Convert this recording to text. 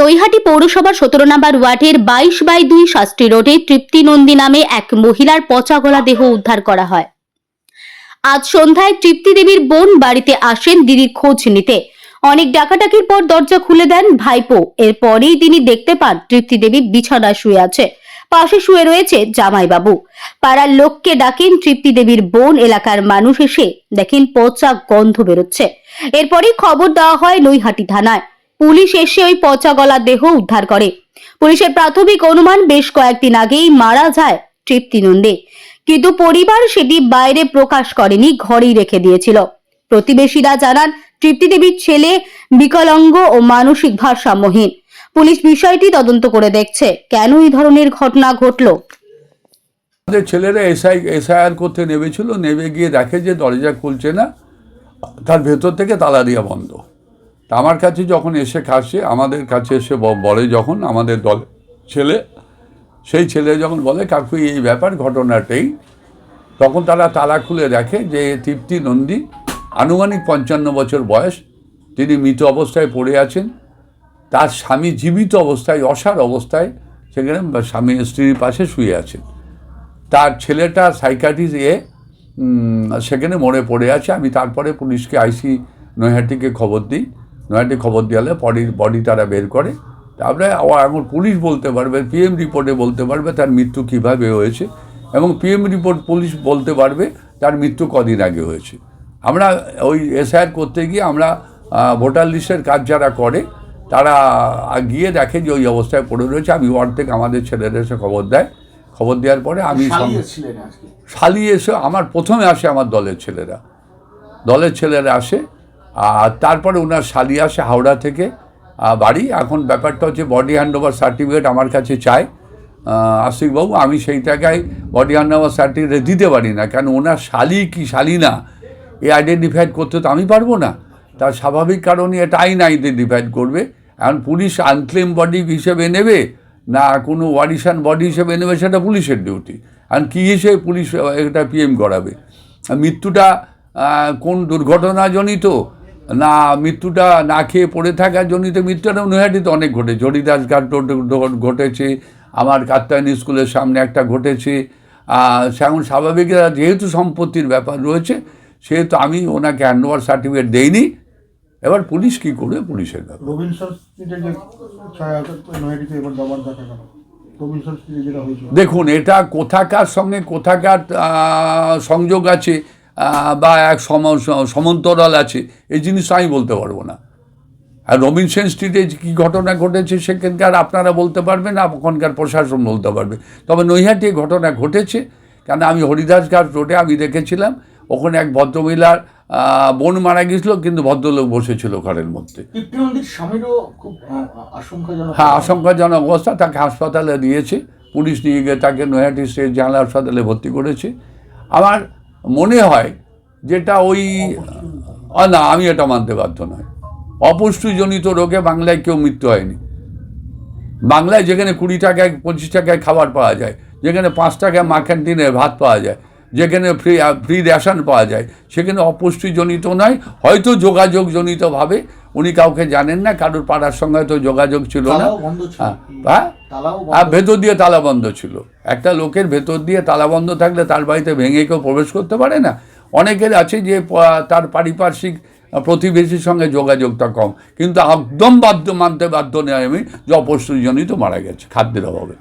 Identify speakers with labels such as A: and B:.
A: নৈহাটি পৌরসভার সতেরো নম্বর ওয়ার্ডের বাইশ বাই দুই শাস্ত্রী রোডে তৃপ্তি নন্দী নামে এক মহিলার পচা গলা দেহ উদ্ধার করা হয়। আজ সন্ধ্যায় তৃপ্তি দেবীর বোন বাড়িতে আসেন দিদির খোঁজ নিতে। অনেক ডাকাডাকির পর দরজা খুলে দেন ভাইপো। এরপরেই তিনি দেখতে পান তৃপ্তি দেবী বিছানায় শুয়ে আছে। পাশে শুয়ে রয়েছে জামাইবাবু। পাড়ার লোককে ডাকেন তৃপ্তি দেবীর বোন, এলাকার মানুষ এসে দেখেন পচা গন্ধ বেরোচ্ছে। এরপরই খবর দেওয়া হয় নৈহাটি থানায়। পুলিশ এসে ওই পচা গলা দেহ উদ্ধার করে। পুলিশের প্রাথমিক অনুমান বেশ কয়েকদিন আগেই মারা যায় তৃপ্তি নন্দে। কিন্তু পরিবার সেটি বাইরে প্রকাশ করেনি, ঘরেই রেখে দিয়েছিল। প্রতিবেশীরা জানান, তৃপ্তি দেবীর ছেলে বিকলাঙ্গ ও মানসিক ভারসাম্যহীন। পুলিশ বিষয়টি তদন্ত করে দেখছে। কেন এই ধরনের ঘটনা ঘটলো?
B: আমাদের ছেলেরা এসআই, এসআইআর করতে নেমেছিল, নেমে গিয়ে দেখে যে দরজা খুলছে না, তার ভেতর থেকে তালা দিয়া বন্ধ। তা আমার কাছে যখন এসে খাসে আমাদের কাছে এসে বলে যখন আমাদের দল ছেলে, সেই ছেলে যখন বলে, কাকু, এই ব্যাপার ঘটনাটাই। তখন তারা তালা খুলে দেখে যে তৃপ্তি নন্দী, আনুমানিক পঞ্চান্ন বছর বয়স, তিনি মৃত অবস্থায় পড়ে আছেন। তার স্বামী জীবিত অবস্থায়, অসার অবস্থায়, সেখানে স্বামী স্ত্রীর পাশে শুয়ে আছেন। তার ছেলেটা সাইকাটিস এ সেখানে মরে পড়ে আছে। আমি তারপরে পুলিশকে, আইসি নৈহাটিকে খবর দিই। নৈহাটি খবর দেওয়ালে বডির বডি তারা বের করে। তারপরে এখন পুলিশ বলতে পারবে পিএম রিপোর্টে বলতে পারবে তার মৃত্যু কীভাবে হয়েছে এবং পিএম রিপোর্ট পুলিশ বলতে পারবে তার মৃত্যু কদিন আগে হয়েছে। আমরা ওই এসআইআর করতে গিয়ে আমরা ভোটার লিস্টের কাজ যারা করে তারা গিয়ে দেখে যে ওই অবস্থায় পড়ে রয়েছে। আমি ওয়ার্ড থেকে আমাদের ছেলেরা এসে খবর দেয়। খবর দেওয়ার পরে আমি শালি এসে আমার প্রথমে আসে আমার দলের ছেলেরা। দলের ছেলেরা আসে তারপরে ওনার শালি আসে হাওড়া থেকে বাড়ি। এখন ব্যাপারটা হচ্ছে বডি হ্যান্ড ওভার সার্টিফিকেট আমার কাছে চায় আশিকবাবু, আমি সেই টাকায় বডি হ্যান্ড ওভার সার্টিফিকেট দিতে পারি না, কেন ওনার শালি কি শালি না? এ আইডেন্টিফাইড করতে তো আমি পারব না। তার স্বাভাবিক কারণে এটা আইন আইডেন্টিফাইড করবে। এখন পুলিশ আনক্লেম বডি হিসেবে নেবে, না কোনো ওয়ারিশান বডি হিসেবে নেবে, সেটা পুলিশের ডিউটি আর কী হিসেবে পুলিশ, এটা পিএম করাবে? মৃত্যুটা কোন দুর্ঘটনাজনিত? না মৃত্যুটা না খেয়ে পড়ে থাকা জনিত মৃত্যুটা নৈহাটিতে অনেক ঘটেছে। হরিদাস ঘাট ঘটেছে আমার কাত্তায়নী স্কুলের সামনে একটা ঘটেছে। সেমন স্বাভাবিক যেহেতু সম্পত্তির ব্যাপার রয়েছে সেহেতু আমি ওনাকে হ্যান্ডওভার সার্টিফিকেট দেইনি। এবার পুলিশ কী করবে পুলিশের ব্যাপার। দেখুন এটা কোথাকার সঙ্গে কোথাকার সংযোগ আছে বা এক সম- সমান্তরাল আছে এই জিনিস আমি বলতে পারব না। আর রবিনসন স্ট্রিটে কী ঘটনা ঘটেছে সেখানকার আপনারা বলতে পারবেন আর ওখানকার প্রশাসন বলতে পারবে। তবে নৈহাটি ঘটনা ঘটেছে কেন আমি হরিদাস ঘাট রোডে আমি দেখেছিলাম ওখানে এক ভদ্রমহিলার বোন মারা গেছিল কিন্তু ভদ্রলোক বসেছিল ঘরের মধ্যে। হ্যাঁ আশঙ্কাজনক অবস্থা তাকে হাসপাতালে দিয়েছে পুলিশ নিয়ে গিয়ে তাকে নৈহাটি স্টেট জেনারেল হাসপাতালে ভর্তি করেছে। আমার মনে হয় যেটা ওই না, আমি এটা মানতে বাধ্য নয়। অপুষ্টিজনিত রোগে বাংলায় কেউ মৃত্যু হয়নি। বাংলায় যেখানে কুড়ি টাকায়, পঁচিশ টাকায় খাবার পাওয়া যায়, যেখানে পাঁচ টাকায় মাখান টিনের ভাত পাওয়া যায়, যেখানে ফ্রি ফ্রি রেশন পাওয়া যায়, সেখানে অপুষ্টিজনিত নয়, হয়তো যোগাযোগজনিতভাবে উনি কাউকে জানেন না কারুর পাড়ার সঙ্গে তো যোগাযোগ ছিল না। হ্যাঁ হ্যাঁ? আর ভেতর দিয়ে তালা বন্ধ ছিল। একটা লোকের ভেতর দিয়ে তালা বন্ধ থাকলে তার বাড়িতে ভেঙে কেউ প্রবেশ করতে পারে না। অনেকের আছে যে তার পারিপার্শ্বিক প্রতিবেশীর সঙ্গে যোগাযোগটা কম। কিন্তু একদম বাধ্য মানতে বাধ্য নয় আমি যে তো মারা গেছে খাদ্যের অভাবে।